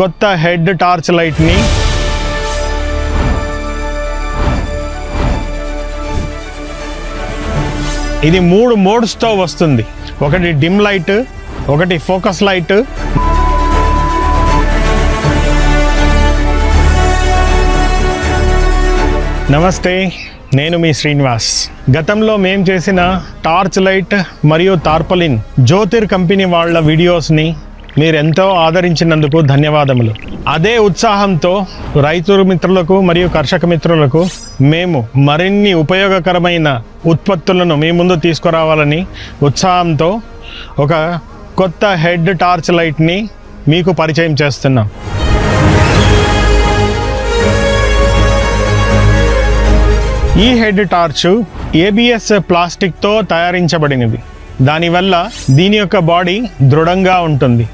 కొత్త head torch లైట్ని ఇది మూడు మోడ్స్తో వస్తుంది. ఒకటి డిమ్ లైట్ ఒకటి ఫోకస్ లైట్. నమస్తే నేను మీ శ్రీనివాస్. గతంలో మేం చేసిన టార్చ్ లైట్ మరియు టార్పలిన్ జ్యోతిర్ కంపెనీ వాళ్ళ వీడియోస్ని మీరెంతో ఆదరించినందుకు ధన్యవాదములు. అదే ఉత్సాహంతో రైతు మిత్రులకు మరియు కర్షక మిత్రులకు మేము మరిన్ని ఉపయోగకరమైన ఉత్పత్తులను మీ ముందు తీసుకురావాలని ఉత్సాహంతో ఒక కొత్త హెడ్ టార్చ్ లైట్ని మీకు పరిచయం చేస్తున్నాం. ఈ హెడ్ టార్చ్ ఏబిఎస్ ప్లాస్టిక్తో తయారించబడినది. దానివల్ల దీని యొక్క బాడీ దృఢంగా ఉంటుంది.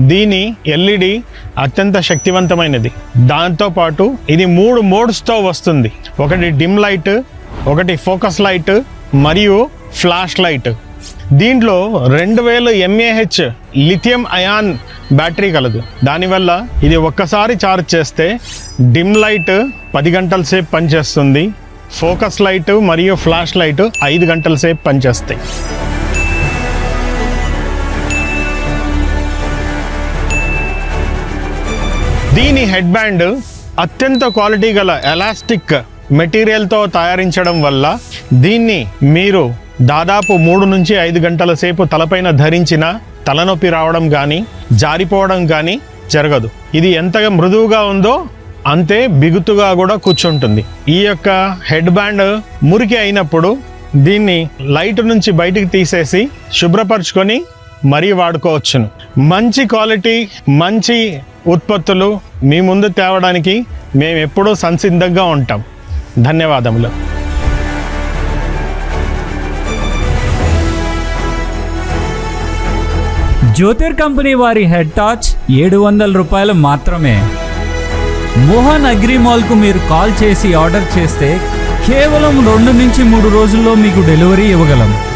దీని ఎల్ఈడి అత్యంత శక్తివంతమైనది. దాంతోపాటు ఇది మూడు మోడ్స్తో వస్తుంది. ఒకటి డిమ్ లైట్ ఒకటి ఫోకస్ లైట్ మరియు ఫ్లాష్ లైట్. దీంట్లో రెండు వేల ఎంఏహెచ్ లిథియం అయాన్ బ్యాటరీ కలదు. దానివల్ల ఇది ఒక్కసారి ఛార్జ్ చేస్తే డిమ్ లైట్ పది గంటల సేపు పనిచేస్తుంది. ఫోకస్ లైట్ మరియు ఫ్లాష్ లైట్ ఐదు గంటల సేపు పనిచేస్తాయి. దీని హెడ్ బ్యాండ్ అత్యంత క్వాలిటీ గల ఎలాస్టిక్ మెటీరియల్తో తయారించడం వల్ల దీన్ని మీరు దాదాపు మూడు నుంచి ఐదు గంటల సేపు తలపైన ధరించిన తలనొప్పి రావడం కానీ జారిపోవడం కానీ జరగదు. ఇది ఎంతగా మృదువుగా ఉందో అంతే బిగుతుగా కూడా కూర్చుంటుంది. ఈ యొక్క హెడ్ బ్యాండ్ మురికి అయినప్పుడు దీన్ని లైట్ నుంచి బయటికి తీసేసి శుభ్రపరచుకొని మరీ వాడుకోవచ్చును. మంచి క్వాలిటీ మంచి ఉత్పత్తులు మీ ముందు తేవడానికి మేము ఎప్పుడూ సంసిద్ధంగా ఉంటాం. ధన్యవాదములు. జ్యోతిర్ కంపెనీ వారి హెడ్ టార్చ్ ఏడు వందల రూపాయలు మాత్రమే. మోహన్ అగ్రి మాల్కు మీరు కాల్ చేసి ఆర్డర్ చేస్తే కేవలం రెండు నుంచి మూడు రోజుల్లో మీకు డెలివరీ ఇవ్వగలం.